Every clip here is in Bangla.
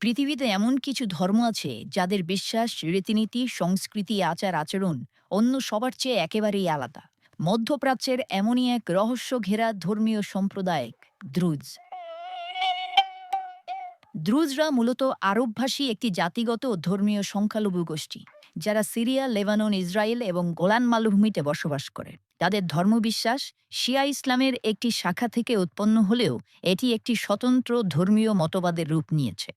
পৃথিবীতে এমন কিছু ধর্ম আছে যাদের বিশ্বাস, রীতিনীতি, সংস্কৃতি, আচার, আচরণ অন্য সবার চেয়ে একেবারেই আলাদা। মধ্যপ্রাচ্যের এমনই এক রহস্য ঘেরা ধর্মীয় সম্প্রদায় দ্রুজ। দ্রুজরা মূলত আরবভাষী একটি জাতিগত ধর্মীয় সংখ্যালঘু গোষ্ঠী, যারা সিরিয়া, লেবানন, ইসরায়েল এবং গোলান মালভূমিতে বসবাস করে। তাদের ধর্মবিশ্বাস শিয়া ইসলামের একটি শাখা থেকে উৎপন্ন হলেও এটি একটি স্বতন্ত্র ধর্মীয় মতবাদের রূপ নিয়েছে।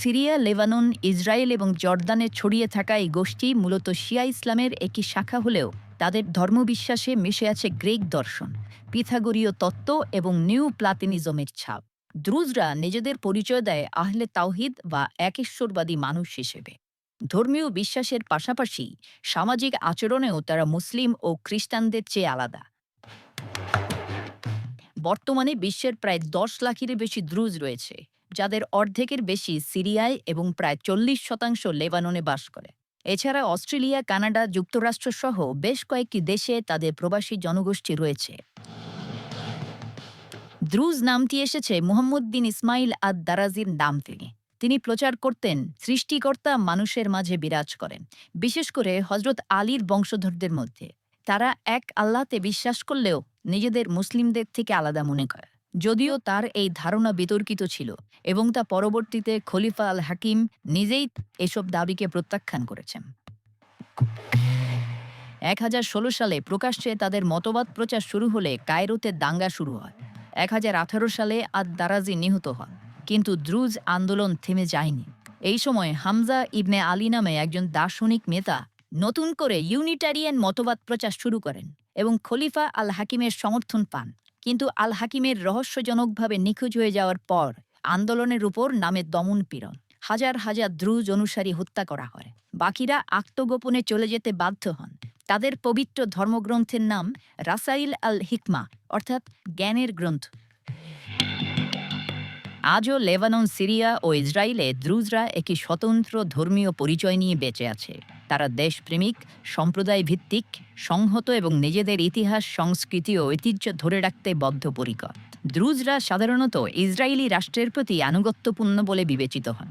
সিরিয়া, লেবানন, ইসরায়েল এবং জর্দানে ছড়িয়ে থাকা এই গোষ্ঠী মূলত শিয়া ইসলামের একটি শাখা হলেও তাদের ধর্মবিশ্বাসে মিশে আছে গ্রেক দর্শন, পিথাগোরীয় তত্ত্ব এবং নিউ প্লাতিনিজমের ছাপ। দ্রুজরা নিজেদের পরিচয় দেয় আহলে তাওহিদ বা একেশ্বরবাদী মানুষ হিসেবে। ধর্মীয় বিশ্বাসের পাশাপাশি সামাজিক আচরণেও তারা মুসলিম ও খ্রিস্টানদের চেয়ে আলাদা। বর্তমানে বিশ্বের প্রায় দশ লাখের বেশি দ্রুজ রয়েছে। যাদের অর্ধেকের বেশি সিরিয়ায় এবং প্রায় চল্লিশ শতাংশ লেবাননে বাস করে। এছাড়া অস্ট্রেলিয়া, কানাডা, যুক্তরাষ্ট্র সহ বেশ কয়েকটি দেশে তাদের প্রবাসী জনগোষ্ঠী রয়েছে। দ্রুজ নামটি এসেছে মুহাম্মদ বিন ইসমাইল আদ দারাজির নাম থেকে। তিনি প্রচার করতেন, সৃষ্টিকর্তা মানুষের মাঝে বিরাজ করেন, বিশেষ করে হজরত আলীর বংশধরদের মধ্যে। তারা এক আল্লাহতে বিশ্বাস করলেও নিজেদের মুসলিমদের থেকে আলাদা মনে করে। যদিও তার এই ধারণা বিতর্কিত ছিল এবং তা পরবর্তীতে খলিফা আল হাকিম নিজেই এসব দাবিকে প্রত্যাখ্যান করেছেন। এক হাজার ষোলো সালে প্রকাশ্যে তাদের মতবাদ প্রচার শুরু হলে কায়রোতে দাঙ্গা শুরু হয়। এক হাজার আঠারো সালে আদ দারাজি নিহত হন, কিন্তু দ্রুজ আন্দোলন থেমে যায়নি। এই সময় হামজা ইবনে আলী নামে একজন দার্শনিক নেতা নতুন করে ইউনিটারিয়ান মতবাদ প্রচার শুরু করেন এবং খলিফা আল হাকিমের সমর্থন পান। কিন্তু আল হাকিমের রহস্যজনকভাবে নিখোঁজ হয়ে যাওয়ার পর আন্দোলনের উপর নামে দমন পীড়ন। হাজার হাজার দ্রুজ অনুসারী হত্যা করা হয়। বাকিরা আত্মগোপনে চলে যেতে বাধ্য হন। তাদের পবিত্র ধর্মগ্রন্থের নাম রাসাইল আল হিকমা অর্থাৎ জ্ঞানের গ্রন্থ। আজও লেবানন, সিরিয়া ও ইসরায়েলে দ্রুজরা একটি স্বতন্ত্র ধর্মীয় পরিচয় নিয়ে বেঁচে আছে। তারা দেশপ্রেমিক সম্প্রদায় ভিত্তিক সংহত এবং নিজেদের ইতিহাস, সংস্কৃতি ও ঐতিহ্য ধরে রাখতে বদ্ধপরিকর। দ্রুজরা সাধারণত ইসরায়েলি রাষ্ট্রের প্রতি আনুগত্যপূর্ণ বলে বিবেচিত হন।